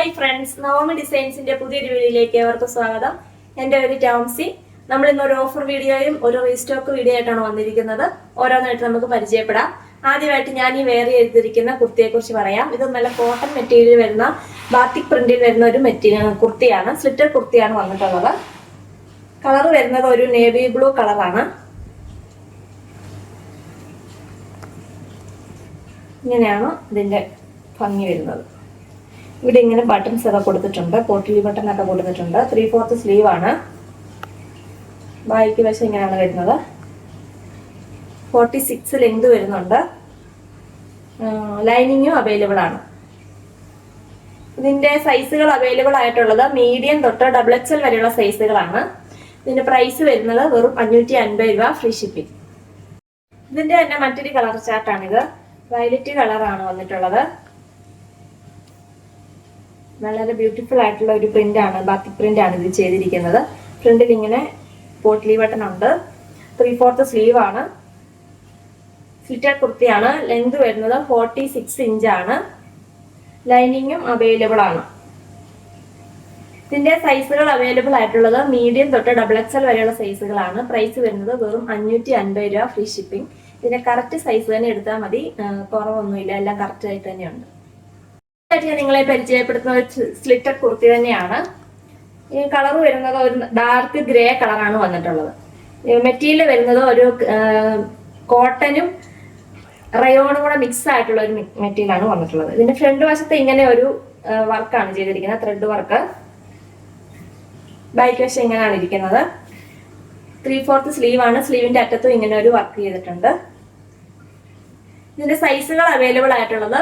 Hi friends Navami ഡിസൈൻസിന്റെ പുതിയൊരു വീഡിയോയിലേക്ക് ഏവർക്കും സ്വാഗതം. എന്റെ പേര് ടോംസി. നമ്മൾ ഇന്ന് ഒരു ഓഫർ വീഡിയോയും ഒരു റീസ്റ്റോക്ക് വീഡിയോ ആയിട്ടാണ് വന്നിരിക്കുന്നത്. ഓരോന്നായിട്ട് നമുക്ക് പരിചയപ്പെടാം. ആദ്യമായിട്ട് ഞാൻ ഈ വേറെ ചെയ്തിരിക്കുന്ന കുർത്തിയെ കുറിച്ച് പറയാം. ഇത് നല്ല കോട്ടൺ മെറ്റീരിയൽ വരുന്ന ബാത്തിക് പ്രിന്റിൽ വരുന്ന ഒരു മെറ്റീരിയൽ കുർത്തിയാണ്. സ്ലിറ്റർ കുർത്തിയാണ് വന്നിട്ടുള്ളത്. കളർ വരുന്നത് ഒരു നേവി ബ്ലൂ കളറാണ് ഇങ്ങനെയാണ് ഇതിന്റെ ഭംഗി വരുന്നത്. ഇവിടെ ഇങ്ങനെ ബട്ടൺസ് ഒക്കെ കൊടുത്തിട്ടുണ്ട്. പോട്ടിലി ബട്ടൺ ഒക്കെ കൊടുത്തിട്ടുണ്ട്. ത്രീ ഫോർത്ത് സ്ലീവ് ആണ്. ബാക്കി വശം ഇങ്ങനെയാണ് വരുന്നത്. ഫോർട്ടി സിക്സ് ലെങ്ത് വരുന്നുണ്ട് ലൈനിങ്ങും അവൈലബിൾ ആണ്. ഇതിന്റെ സൈസുകൾ അവൈലബിൾ ആയിട്ടുള്ളത് മീഡിയം തൊട്ട് ഡബിൾ എക്സൽ വരെയുള്ള സൈസുകളാണ് ഇതിന്റെ പ്രൈസ് വരുന്നത് വെറും അഞ്ഞൂറ്റി അൻപത് രൂപ ഫ്രീ ഷിപ്പിംഗ് ഇതിന്റെ തന്നെ മറ്റൊരു കളർ ചാർട്ടാണിത് വയലറ്റ് കളറാണ് വന്നിട്ടുള്ളത്. വളരെ ബ്യൂട്ടിഫുൾ ആയിട്ടുള്ള ഒരു പ്രിന്റ് ആണ് ബാത്തി പ്രിന്റ് ആണ് ഇത് ചെയ്തിരിക്കുന്നത്. ഫ്രണ്ടിൽ ഇങ്ങനെ പോട്ട്ലി ബട്ടൺ ഉണ്ട്. ത്രീ ഫോർത്ത് സ്ലീവ് ആണ്. സ്ലിറ്റർ കുർത്തിയാണ് ലെങ്ത് വരുന്നത് ഫോർട്ടി സിക്സ് ഇഞ്ച് ആണ് ലൈനിങ്ങും അവൈലബിൾ ആണ്. ഇതിന്റെ സൈസുകൾ അവൈലബിൾ ആയിട്ടുള്ളത് മീഡിയം തൊട്ട് ഡബിൾ എക്സ് എൽ വരെയുള്ള സൈസുകളാണ് പ്രൈസ് വരുന്നത് വെറും അഞ്ഞൂറ്റി അൻപത് രൂപ ഫ്രീ ഷിപ്പിംഗ് ഇതിന്റെ കറക്റ്റ് സൈസ് തന്നെ എടുത്താൽ മതി. കുറവൊന്നുമില്ല. എല്ലാം കറക്റ്റ് ആയിട്ട് തന്നെയുണ്ട്. ആയിട്ട് ഞാൻ നിങ്ങളെ പരിചയപ്പെടുത്തുന്ന ഒരു സ്ലിറ്റർ കുർത്തി തന്നെയാണ്. ഈ കളർ വരുന്നത് ഒരു ഡാർക്ക് ഗ്രേ കളറാണ് വന്നിട്ടുള്ളത്. മെറ്റീരിയൽ വരുന്നത് ഒരു കോട്ടനും റയോണും കൂടെ മിക്സ് ആയിട്ടുള്ള ഒരു മെറ്റീരിയൽ ആണ് വന്നിട്ടുള്ളത്. ഇതിന്റെ ഫ്രണ്ട് വശത്ത് ഇങ്ങനെ ഒരു വർക്കാണ് ചെയ്തിരിക്കുന്നത്. ത്രെഡ് വർക്ക് ബാക്ക് വശം ഇങ്ങനെയാണ് ഇരിക്കുന്നത്. ത്രീ ഫോർത്ത് സ്ലീവ് ആണ്. സ്ലീവിന്റെ അറ്റത്തും ഇങ്ങനെ ഒരു വർക്ക് ചെയ്തിട്ടുണ്ട്. ഇതിന്റെ സൈസുകൾ അവൈലബിൾ ആയിട്ടുള്ളത്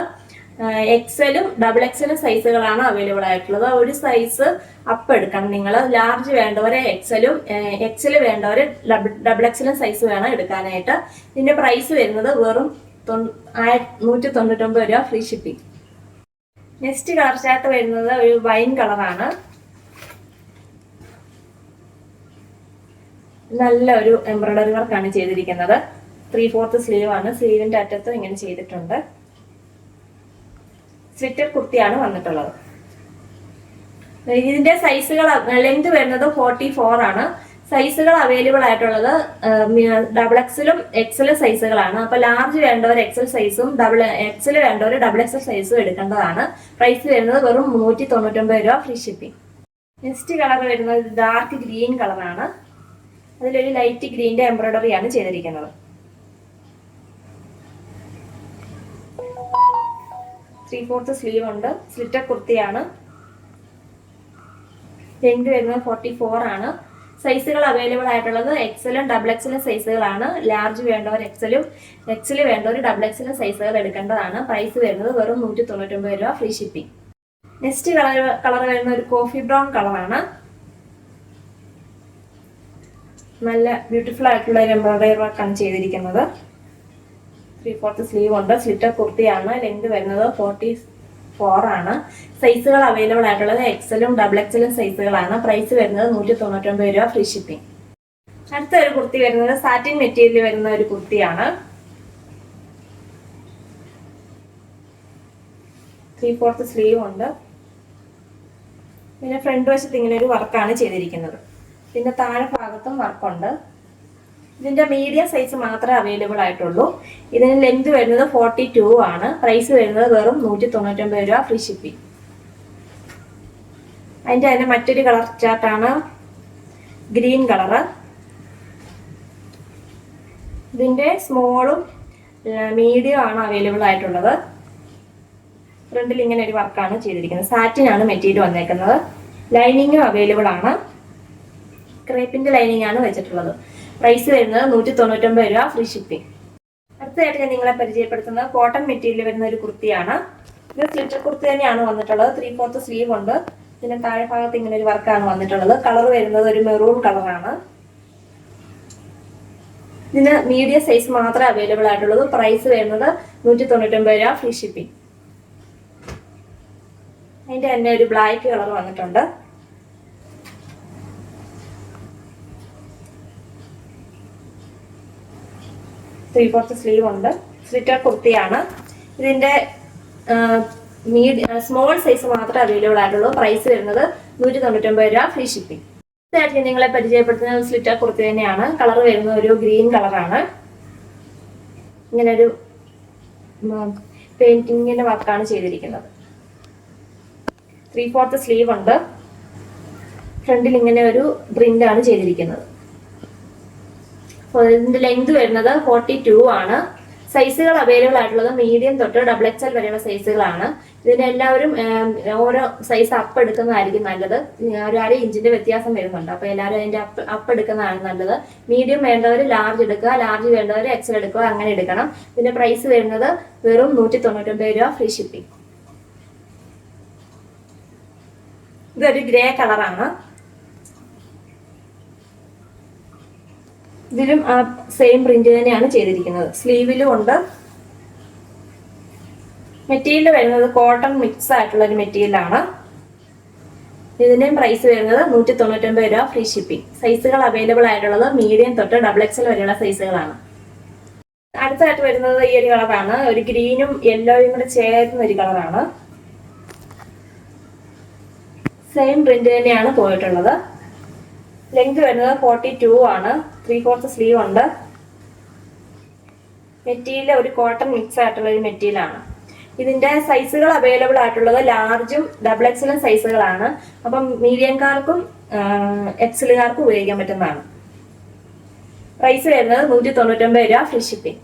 എക്സലും ഡബിൾ എക്സലും സൈസുകളാണ് അവൈലബിൾ ആയിട്ടുള്ളത്. ഒരു സൈസ് അപ്പ് എടുക്കണം നിങ്ങൾ. ലാർജ് വേണ്ടവരെ എക്സലും എക്സൽ വേണ്ടവരെ ഡബിൾ എക്സലും സൈസ് വേണം എടുക്കാനായിട്ട്. ഇതിന്റെ പ്രൈസ് വരുന്നത് വെറും നൂറ്റി തൊണ്ണൂറ്റൊമ്പത് രൂപ free shipping next colour chart വരുന്നത് ഒരു വൈൻ കളറാണ് നല്ല ഒരു എംബ്രോയിഡറി വർക്കാണ് ചെയ്തിരിക്കുന്നത്. ത്രീ ഫോർത്ത് സ്ലീവ് ആണ്. സ്ലീവിന്റെ അറ്റത്തും ഇങ്ങനെ ചെയ്തിട്ടുണ്ട്. സ്ലിറ്റർ കുർത്തിയാണ് വന്നിട്ടുള്ളത്. ഇതിന്റെ സൈസുകൾ ലെങ്ത് വരുന്നത് ഫോർട്ടി ഫോർ ആണ്. സൈസുകൾ അവൈലബിൾ ആയിട്ടുള്ളത് ഡബിൾ എക്സിലും എക്സലും സൈസുകളാണ്. അപ്പൊ ലാർജ് വേണ്ടവർ എക്സൽ സൈസും ഡബിൾ എക്സൽ വേണ്ടവർ ഡബിൾ എക്സൽ സൈസും എടുക്കേണ്ടതാണ്. പ്രൈസ് വരുന്നത് വെറും നൂറ്റി തൊണ്ണൂറ്റൊമ്പത് രൂപ ഫ്രീ ഷിപ്പിംഗ്. നെക്സ്റ്റ് കളർ വരുന്നത് ഡാർക്ക് ഗ്രീൻ കളറാണ്. അതിലൊരു ലൈറ്റ് ഗ്രീന്റെ എംബ്രോയിഡറി ആണ് ചെയ്തിരിക്കുന്നത്. ത്രീ ഫോർത്ത് സ്ലീവ് ഉണ്ട് സ്ലിറ്റർ കുർത്തിയാണ്. ലെങ്ത് വരുന്നത് ഫോർട്ടി ഫോർ ആണ്. സൈസുകൾ അവൈലബിൾ ആയിട്ടുള്ളത് എക്സലും ഡബിൾ എക്സലും സൈസുകളാണ് ലാർജ് വേണ്ടവർ എക്സലും എക്സൽ വേണ്ടവർ ഡബിൾ എക്സലും സൈസുകൾ എടുക്കേണ്ടതാണ്. പ്രൈസ് വരുന്നത് വെറും നൂറ്റി തൊണ്ണൂറ്റൊമ്പത് രൂപ free shipping next colour colour വരുന്ന ഒരു കോഫി ബ്രൗൺ കളറാണ് നല്ല ബ്യൂട്ടിഫുൾ ആയിട്ടുള്ള ഒരു എംബ്രോയിഡറി വർക്കാണ് ചെയ്തിരിക്കുന്നത്. ത്രീ ഫോർത്ത് സ്ലീവ് ഉണ്ട്. സ്ലിറ്റർ കുർത്തിയാണ്. ലെങ്ത് വരുന്നത് ഫോർട്ടി ഫോർ ആണ്. സൈസുകൾ അവൈലബിൾ ആയിട്ടുള്ളത് എക്സലും ഡബിൾ എക്സലും സൈസുകളാണ് പ്രൈസ് വരുന്നത് നൂറ്റി തൊണ്ണൂറ്റൊമ്പത് രൂപ ഫ്രീ ഷിപ്പിംഗ് അടുത്ത ഒരു കുർത്തി വരുന്നത് സാറ്റിൻ മെറ്റീരിയൽ വരുന്ന ഒരു കുർത്തിയാണ്. ത്രീ ഫോർത്ത് സ്ലീവ് ഉണ്ട്. പിന്നെ ഫ്രണ്ട് വശത്ത് ഇങ്ങനെ ഒരു വർക്കാണ് ചെയ്തിരിക്കുന്നത്. പിന്നെ താഴെ ഭാഗത്തും വർക്കുണ്ട് ഇതിന്റെ മീഡിയം സൈസ് മാത്രമേ അവൈലബിൾ ആയിട്ടുള്ളൂ. ഇതിന് ലെങ്ത് വരുന്നത് ഫോർട്ടി ടു ആണ്. പ്രൈസ് വരുന്നത് വെറും നൂറ്റി തൊണ്ണൂറ്റൊമ്പത് രൂപ ഫ്രീ ഷിപ്പിംഗ് അതിന്റെ തന്നെ മറ്റൊരു കളർ ചാർട്ടാണ് ഗ്രീൻ കളറ് ഇതിന്റെ സ്മോളും മീഡിയം ആണ് അവൈലബിൾ ആയിട്ടുള്ളത്. ഫ്രണ്ടിൽ ഇങ്ങനെ ഒരു വർക്കാണ് ചെയ്തിരിക്കുന്നത്. സാറ്റിൻ ആണ് മെറ്റീരിയൽ വന്നേക്കുന്നത്. ലൈനിങ്ങും അവൈലബിൾ ആണ്. ക്രേപ്പിന്റെ ലൈനിങ് ആണ് വെച്ചിട്ടുള്ളത്. പ്രൈസ് വരുന്നത് നൂറ്റി തൊണ്ണൂറ്റൊമ്പത് രൂപ ഫ്രീ ഷിപ്പിംഗ് അടുത്തതായിട്ട് ഞാൻ നിങ്ങളെ പരിചയപ്പെടുത്തുന്നത് കോട്ടൺ മെറ്റീരിയൽ വരുന്ന ഒരു കുർത്തിയാണ്. ഇത് സ്ലിറ്റർ കുർത്തി തന്നെയാണ് വന്നിട്ടുള്ളത്. ത്രീ ഫോർത്ത് സ്ലീവ് ഉണ്ട്. ഇതിന് താഴെ ഭാഗത്ത് ഇങ്ങനെ ഒരു വർക്കാണ് വന്നിട്ടുള്ളത്. കളർ വരുന്നത് ഒരു മെറൂൺ കളറാണ് ഇതിന് മീഡിയം സൈസ് മാത്രമേ അവൈലബിൾ ആയിട്ടുള്ളൂ. പ്രൈസ് വരുന്നത് നൂറ്റി തൊണ്ണൂറ്റൊമ്പത് രൂപ ഫ്രീ ഷിപ്പിംഗ് അതിന്റെ തന്നെ ഒരു ബ്ലാക്ക് കളർ വന്നിട്ടുണ്ട്. ത്രീ ഫോർത്ത് സ്ലീവ് ഉണ്ട്. സ്ലിറ്റർ കുർത്തിയാണ്. ഇതിന്റെ സ്മോൾ സൈസ് മാത്രമേ അവൈലബിൾ ആയിട്ടുള്ളൂ. പ്രൈസ് വരുന്നത് നൂറ്റി തൊണ്ണൂറ്റൊമ്പത് രൂപ ഫ്രീ ഷിപ്പിംഗ് തീർച്ചയായിട്ടും നിങ്ങളെ പരിചയപ്പെടുത്തുന്ന സ്ലിറ്റർ കുർത്തി തന്നെയാണ്. കളർ വരുന്ന ഒരു ഗ്രീൻ കളറാണ് ഇങ്ങനെ ഒരു പെയിന്റിങ്ങിന്റെ വർക്കാണ് ചെയ്തിരിക്കുന്നത്. ത്രീ ഫോർത്ത് സ്ലീവ് ഉണ്ട്. ഫ്രണ്ടിൽ ഇങ്ങനെ ഒരു പ്രിന്റ് ആണ് ചെയ്തിരിക്കുന്നത്. ഇതിന്റെ ലെങ്ത് വരുന്നത് ഫോർട്ടി ടു ആണ്. സൈസുകൾ അവൈലബിൾ ആയിട്ടുള്ളത് മീഡിയം തൊട്ട് ഡബിൾ എക്സ് എൽ വരെയുള്ള സൈസുകളാണ് ഇതിന് എല്ലാവരും ഓരോ സൈസ് അപ്പ് എടുക്കുന്നതായിരിക്കും നല്ലത്. ഒരു അര ഇഞ്ചിന്റെ വ്യത്യാസം വരുന്നുണ്ട്. അപ്പൊ എല്ലാവരും അതിന്റെ അപ്പ് അപ്പ് എടുക്കുന്നതാണ് നല്ലത്. മീഡിയം വേണ്ടവർ ലാർജ് എടുക്കുക ലാർജ് വേണ്ടവർ എക്സൽ എടുക്കുക അങ്ങനെ എടുക്കണം. ഇതിന്റെ പ്രൈസ് വരുന്നത് വെറും നൂറ്റി തൊണ്ണൂറ്റൊമ്പത് രൂപ ഫ്രീ ഷിപ്പിംഗ് ഇതൊരു ഗ്രേ കളറാണ് ഇതിലും ആ സെയിം പ്രിന്റ് തന്നെയാണ് ചെയ്തിരിക്കുന്നത്. സ്ലീവിലും ഉണ്ട്. മെറ്റീരിയൽ വരുന്നത് കോട്ടൺ മിക്സ് ആയിട്ടുള്ള ഒരു മെറ്റീരിയലാണ് ഇതിന്റെയും പ്രൈസ് വരുന്നത് നൂറ്റി തൊണ്ണൂറ്റൊമ്പത് രൂപ ഫ്രീ ഷിപ്പിംഗ് സൈസുകൾ അവൈലബിൾ ആയിട്ടുള്ളത് മീഡിയം തൊട്ട് ഡബിൾ എക്സൽ വരെയുള്ള സൈസുകളാണ് അടുത്തായിട്ട് വരുന്നത് ഈ ഒരു കളറാണ് ഒരു ഗ്രീനും യെല്ലോയും കൂടെ ചേർന്ന ഒരു കളറാണ് സെയിം പ്രിന്റ് തന്നെയാണ് പോയിട്ടുള്ളത്. ലെങ്ത് വരുന്നത് ഫോർട്ടി ടു ആണ്. ത്രീ ഫോർത്ത് സ്ലീവ് ഉണ്ട്. മെറ്റീരിയൽ ഒരു കോട്ടൺ മിക്സ് ആയിട്ടുള്ള ഒരു മെറ്റീരിയൽ ആണ്. ഇതിന്റെ സൈസുകൾ അവൈലബിൾ ആയിട്ടുള്ളത് ലാർജും ഡബിൾ എക്സലും സൈസുകളാണ് അപ്പം മീഡിയംകാർക്കും എക്സലുകാർക്കും ഉപയോഗിക്കാൻ പറ്റുന്നതാണ്. പ്രൈസ് വരുന്നത് നൂറ്റി തൊണ്ണൂറ്റൊമ്പത് രൂപ ഫ്രീ ഷിപ്പിംഗ്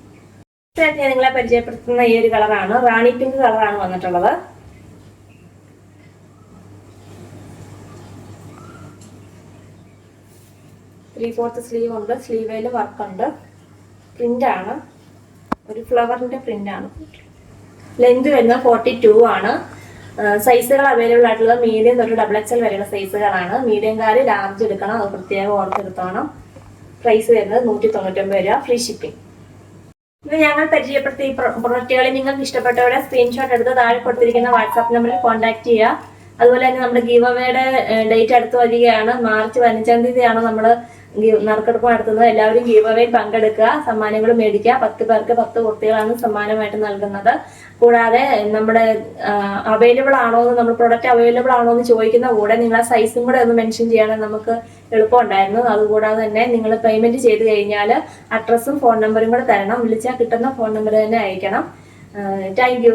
ഞാൻ നിങ്ങളെ പരിചയപ്പെടുത്തുന്ന ഈ ഒരു കളറാണ് റാണി പിങ്ക് കളറാണ് വന്നിട്ടുള്ളത്. ത്രീ ഫോർത്ത് സ്ലീവ് ഉണ്ട്. സ്ലീവേൽ വർക്ക് ഉണ്ട്. പ്രിന്റ് ആണ്. ഒരു ഫ്ലവറിന്റെ പ്രിന്റ് ആണ്. ലെങ്ത് വരുന്നത് ഫോർട്ടി ടു ആണ് സൈസുകൾ അവൈലബിൾ ആയിട്ടുള്ളത് മീഡിയം തൊട്ട് ഡബിൾ എക്സ് എൽ വരെയുള്ള സൈസുകളാണ് മീഡിയംകാർ ലാർജ് എടുക്കണം. അത് പ്രത്യേകം ഓർത്തെടുത്തോണം. പ്രൈസ് വരുന്നത് നൂറ്റി തൊണ്ണൂറ്റൊമ്പത് രൂപ. ഫ്രീ ഷിപ്പിംഗ് ഇന്ന് ഞങ്ങൾ പരിചയപ്പെടുത്തിയ ഈ പ്രൊഡക്റ്റുകളിൽ നിങ്ങൾക്ക് ഇഷ്ടപ്പെട്ടവരെ സ്ക്രീൻഷോട്ട് എടുത്ത് താഴെ കൊടുത്തിരിക്കുന്ന വാട്സാപ്പ് നമ്പറിൽ കോൺടാക്ട് ചെയ്യുക. അതുപോലെ തന്നെ നമ്മുടെ ഗീവ് അവയുടെ ഡേറ്റ് അടുത്ത് വരികയാണ്. മാർച്ച് പതിനഞ്ചാം തീയതിയാണ് നമ്മൾ നറുക്കെടുപ്പ് നടത്തുന്നത് എല്ലാവരും ഗീവ് അവയിൽ പങ്കെടുക്കുക സമ്മാനങ്ങൾ മേടിക്കുക. പത്ത് പേർക്ക് പത്ത് കുർത്തികളാണ് സമ്മാനമായിട്ട് നൽകുന്നത്. കൂടാതെ നമ്മുടെ അവൈലബിൾ ആണോ എന്ന് നമ്മൾ പ്രൊഡക്റ്റ് അവൈലബിൾ ആണോ എന്ന് ചോദിക്കുന്ന കൂടെ നിങ്ങൾ ആ സൈസും കൂടെ ഒന്ന് മെൻഷൻ ചെയ്യണം. നമുക്ക് എളുപ്പമുണ്ടായിരുന്നു. അതുകൂടാതെ തന്നെ നിങ്ങൾ പേയ്മെന്റ് ചെയ്ത് കഴിഞ്ഞാൽ അഡ്രസ്സും ഫോൺ നമ്പറും കൂടെ തരണം. വിളിച്ചാൽ കിട്ടുന്ന ഫോൺ നമ്പർ തന്നെ അയക്കണം. താങ്ക്